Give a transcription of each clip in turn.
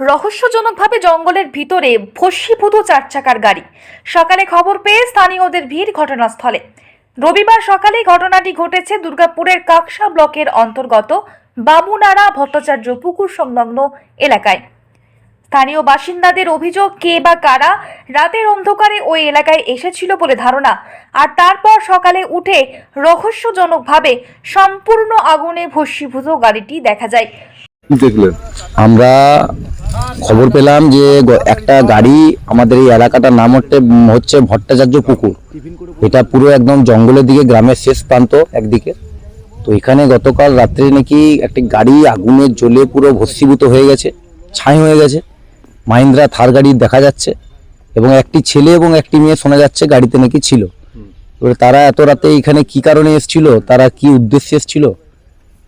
রহস্যজনকভাবে জঙ্গলের ভিতরে ভস্মীভূত চার চাকার গাড়ি। সকালে খবর পেয়ে স্থানীয়দের ভিড় ঘটনাস্থলে। রবিবার সকালে ঘটনাটি ঘটেছে দুর্গাপুরের কাকসা ব্লকের অন্তর্গত বামুনাড়া ভট্টাচার্য পুকুর সংলগ্ন এলাকায়। স্থানীয় বাসিন্দাদের অভিযোগ, কে বা কারা রাতের অন্ধকারে ওই এলাকায় এসেছিল বলে ধারণা, আর তারপর সকালে উঠে রহস্যজনকভাবে সম্পূর্ণ আগুনে ভস্মীভূত গাড়িটি দেখা যায়। দেখলেন? আমরা খবর পেলাম যে একটা গাড়ি আমাদের এই এলাকাটার নাম হচ্ছে হচ্ছে ভট্টাচার্য পুকুর। এটা পুরো একদম জঙ্গলের দিকে গ্রামের শেষ প্রান্ত একদিকে। তো এখানে গতকাল রাত্রে নাকি একটি গাড়ি আগুনে জ্বলে পুরো ভস্মীভূত হয়ে গেছে ছাই হয়ে গেছে। মাহিন্দ্রা থার গাড়ি দেখা যাচ্ছে এবং একটি ছেলে এবং একটি মেয়ে শোনা যাচ্ছে গাড়িতে নাকি ছিল। এবারে তারা এত রাতে এখানে কি কারণে এসেছিল তারা কি উদ্দেশ্যে এসেছিল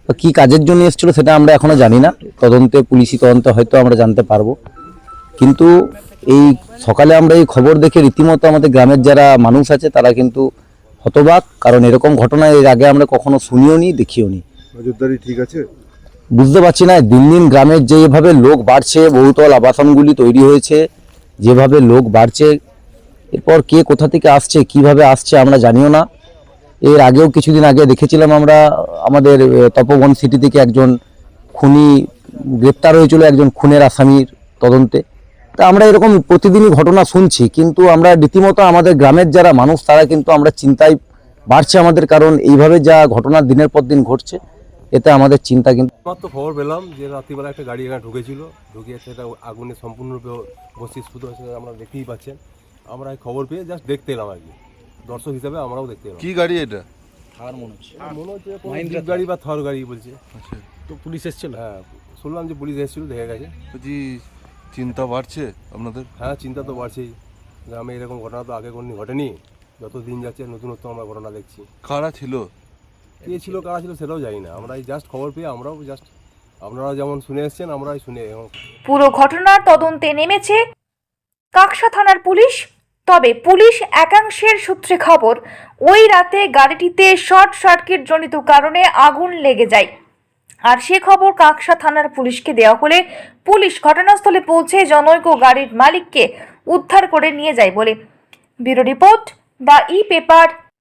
বা কি কাজের জন্য এসেছিল সেটা আমরা এখনও জানি না। তদন্তে পুলিশি তদন্তে হয়তো আমরা জানতে পারব। কিন্তু এই সকালে আমরা এই খবর দেখে রীতিমতো আমাদের গ্রামের যারা মানুষ আছে তারা কিন্তু হতবাক। কারণ এরকম ঘটনা এর আগে আমরা কখনো শুনিও নি দেখিও নি। নজরদারি ঠিক আছে? বুঝতে পারছি না দিন দিন গ্রামের যেভাবে লোক বাড়ছে বহুতল আবাসনগুলি তৈরি হয়েছে যেভাবে লোক বাড়ছে এরপর কে কোথা থেকে আসছে কীভাবে আসছে আমরা জানিও না। এর আগেও কিছুদিন আগে দেখেছিলাম আমরা, আমাদের তপবন সিটি থেকে একজন খুনি গ্রেপ্তার হয়েছিল, একজন খুনের আসামির তদন্তে। তা আমরা এরকম প্রতিদিনই ঘটনা শুনছি, কিন্তু আমরা রীতিমতো আমাদের গ্রামের যারা মানুষ, তারা কিন্তু আমরা চিন্তায় বাড়ছে আমাদের, কারণ এইভাবে যা ঘটনা দিনের পর দিন ঘটছে, এতে আমাদের চিন্তা কিন্তু আমার তো খবর পেলাম যে রাত্রিবেলা একটা গাড়ি এখানে ঢুকেছিল, ঢুকিয়ে সেটা আগুনে সম্পূর্ণরূপে বস্তিস্ফুত হয়েছে আমরা দেখতেই পাচ্ছেন। আমরা খবর পেয়ে জাস্ট দেখতে এলাম আর কি। দর্শক হিসাবে আমরাও দেখতে এলাম। কি গাড়ি এটা? থার মনে হচ্ছে। মনে কোনো জিপ গাড়ি বা থর গাড়ি বলছে। আচ্ছা। তো পুলিশ এসেছিল? হ্যাঁ শুনলাম যে পুলিশ এসেছিল দেখে গেছে। বলছি চিন্তা বাড়ছে আপনাদের? হ্যাঁ চিন্তা তো বাড়ছেই। গ্রামে এরকম ঘটনা তো আগে কোনদিন ঘটেনি। যত দিন যাচ্ছে নতুনত্ব আমরা ঘটনা দেখছি। কারা ছিল? কে ছিল কারা ছিল সেটাও জানি না। আমরা এই জাস্ট খবর পেয়ে আমরাও জাস্ট আপনারা যেমন শুনে এসছেন আমরাই শুনে এখন পুরো ঘটনার তদন্তে নেমেছে কাকসা থানার পুলিশ। তবে পুলিশ একাংশের সূত্রে খবর, ওই রাতে গাড়িটিতে শর্ট সার্কিট জনিত কারণে আগুন লেগে যায়। আর সে খবর কাকসা থানার পুলিশকে দেওয়া হলে পুলিশ ঘটনাস্থলে পৌঁছে জনৈক গাড়ির মালিককে উদ্ধার করে নিয়ে যায় বলে। Bureau report the e paper